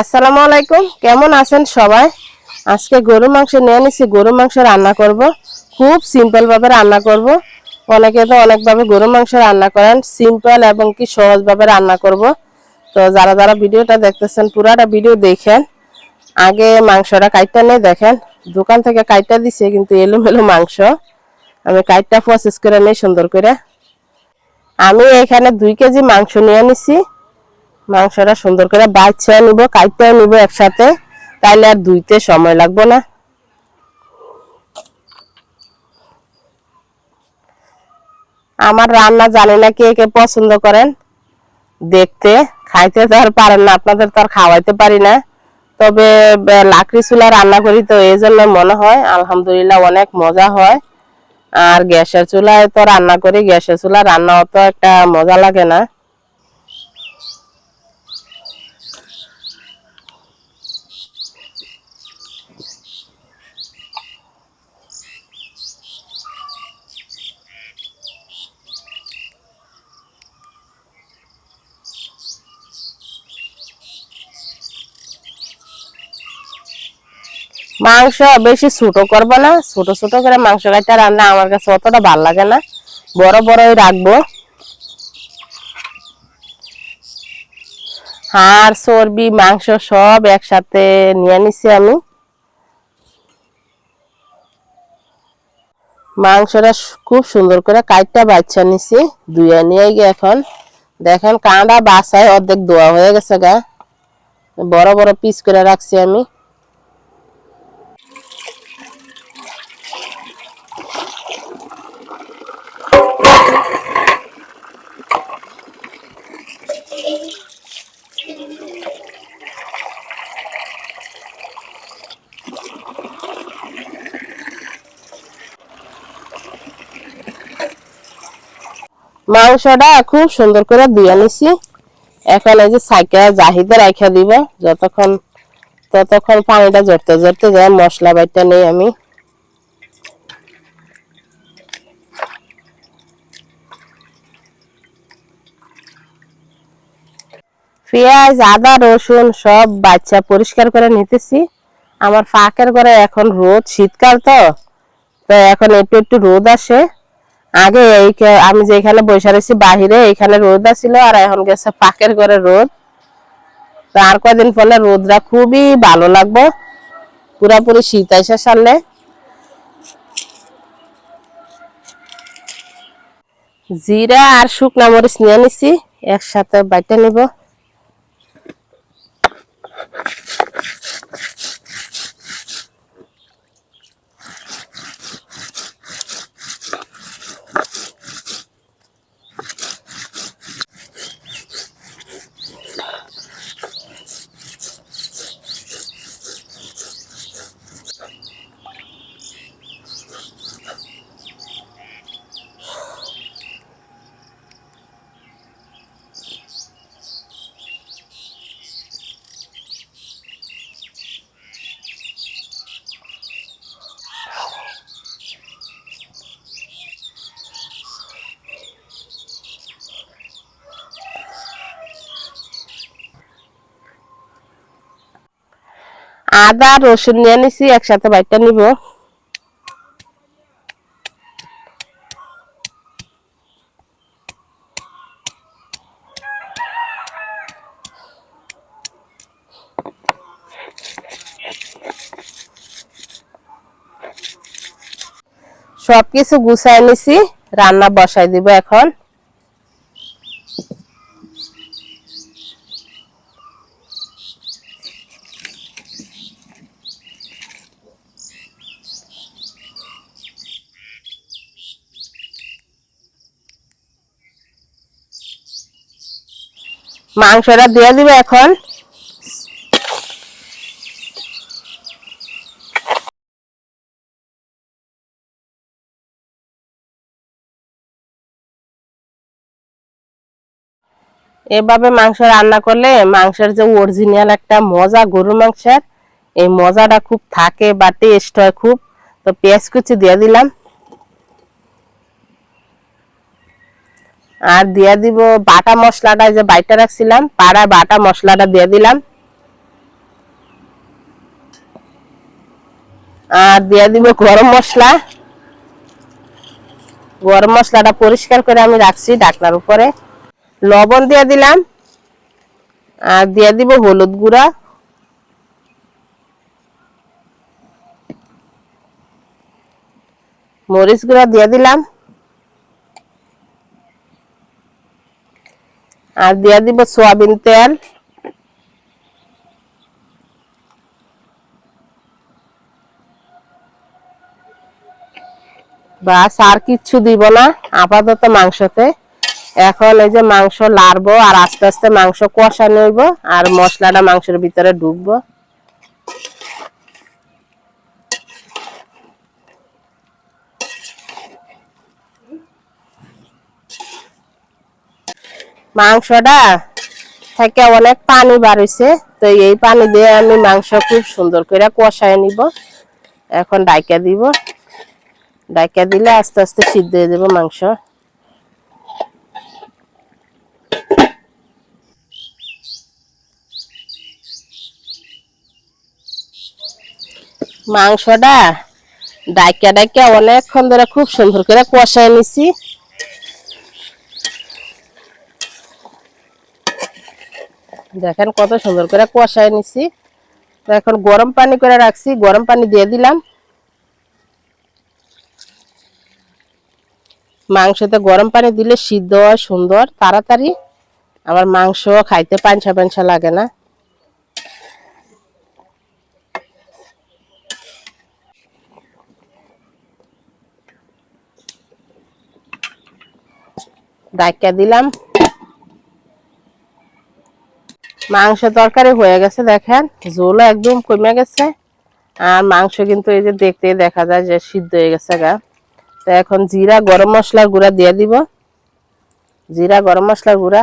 আসসালামু আলাইকুম। কেমন আছেন সবাই? আজকে গরু মাংস নিয়ে নিছি গরু মাংস রান্না করব। খুব সিম্পল ভাবে রান্না করব। অনেকে তো অনেকভাবে গরু মাংস রান্না করেন সিম্পল এবং কি সহজ ভাবে রান্না করব। তো যারা যারা ভিডিওটা দেখতেছেন, পুরাটা ভিডিও দেখেন, আগে মাংসটা কাইটটা নিয়ে দেখেন। দোকান থেকে কাইটটা দিছে, কিন্তু এলোমেলো মাংস। আমি কাইটটা প্রসেস করে নিই সুন্দর করে। আমি এখানে দুই কেজি মাংস নিয়ে নিছি। মাংসটা সুন্দর করে বাচ্চা নিব কাটতে নিব একসাথে। তাইলে আর ধুইতে সময় লাগবে না। আমার রান্না জানি না কে কে পছন্দ করেন। দেখতে, খাইতে তো আর পারেন না, আপনাদের তো আর খাওয়াইতে পারি না। তবে লাকড়ি চুলা রান্না করি তো এই জন্য মনে হয়, আলহামদুলিল্লাহ অনেক মজা হয়। আর গ্যাসের চুলায় তো রান্না করি, গ্যাসের চুলা রান্না অত একটা মজা লাগে না। মাংস বেশি ছোট করব না, ছোট ছোট করে মাংস কাটা রান্না আমার কাছে অতটা ভালো লাগে না। বড় বড়ই রাখব। হাড় চর্বি, মাংস সব একসাথে নিয়ে নিছি আমি। মাংসটা খুব সুন্দর করে কাইটটা বাচ্চা নিছি, ধুয়ে নিয়ে গিয়ে এখন। দেখেন কাঁটা বাসায় অর্ধেক ধোয়া হয়ে গেছে গা। বড় বড় পিস করে রাখছি আমি। মাংসটা খুব সুন্দর করে দিয়ে নিছি। এখন এই যে সাইকেল জাহিদে রাখা দিব, যতক্ষণ ততক্ষণ পানিটা জড়তে জড়তে যায়, মশলা বাইটা নেই আমি। পেঁয়াজ, আদা, রসুন সব বাচ্চা পরিষ্কার করে নিতেছি। আমার ফাঁকের করে এখন রোদ শীতকাল তো তো এখন একটু একটু রোদ আসে। আগে এই আমি যেখানে বসে রয়েছি বাহিরে, এখানে রোদ আছিল আর এখন গেছে পাকের ঘরে রোদ। আর কদিন পরে রোদটা খুবই ভালো লাগবো। পুরাপুরি শীত আসার সারলে জিরা আর শুকনা মরিচ নিয়ে নিছি, একসাথে বাইটা নিব। আদা রসুন নিয়ে নিছি একসাথে বাইটা নিব। সবকিছু গুছাই নিছি রান্না বসাই দিব এখন। মাংসটা দিয়ে দিবে এখন। এভাবে মাংস রান্না করলে মাংসের যে অরিজিনাল একটা মজা, গরুর মাংসের, এই মজাটা খুব থাকে বা টেস্ট হয় খুব। তো পেঁয়াজ কুচি দিয়ে দিলাম। আর দিয়ে দিব বাটা মশলাটা যে বাইটা রাখছিলাম পাড়া বাটা মশলাটা দিয়ে দিলাম। আর দিয়ে দিব গরম মশলা। গরম মশলাটা পরিষ্কার করে আমি রাখছি ডাকলার উপরে। লবণ দিয়ে দিলাম। আর দিয়ে দিব হলুদ গুঁড়া। মরিচ গুঁড়া দিয়ে দিলাম। আর দিয়া দিব সোয়াবিন তেল। বাস, আর কিচ্ছু দিব না, আপাতত মাংসতে। এখন এই যে মাংস লাড়বো, আর আস্তে আস্তে মাংস কষা নেব, আর মশলাটা মাংসের ভিতরে ঢুকবো। মাংসটা থেকে অনেক পানি বাড়িছে তো এই পানি দিয়ে আমি মাংস খুব সুন্দর করে কষায় নিব। এখন ডাইকা দিব। ডাইকা দিলে আস্তে আস্তে সিদ্ধ হয়ে যাবে মাংস। মাংসটা ডাইকা ডাইকা অনেকক্ষণ ধরে খুব সুন্দর করে কষায় নিছি। দেখেন কত সুন্দর করে কষায় নিছি। এখন গরম পানি করে রাখছি, গরম পানি দিয়ে দিলাম। মাংসতে গরম পানি দিলে সিদ্ধ হয়, সুন্দর, তাড়াতাড়ি। আমার মাংস খাইতে পাঞ্ছা পাঞ্ছা লাগে না। দিলাম। মাংস তরকারি হয়ে গেছে, দেখেন। ঝোলও একদম কমে গেছে। আর মাংস কিন্তু এই যে দেখতে দেখা যায় যে সিদ্ধ হয়ে গেছে গা। তো এখন জিরা, গরম মশলার গুঁড়া দিয়ে দিব। জিরা, গরম মশলার গুঁড়া।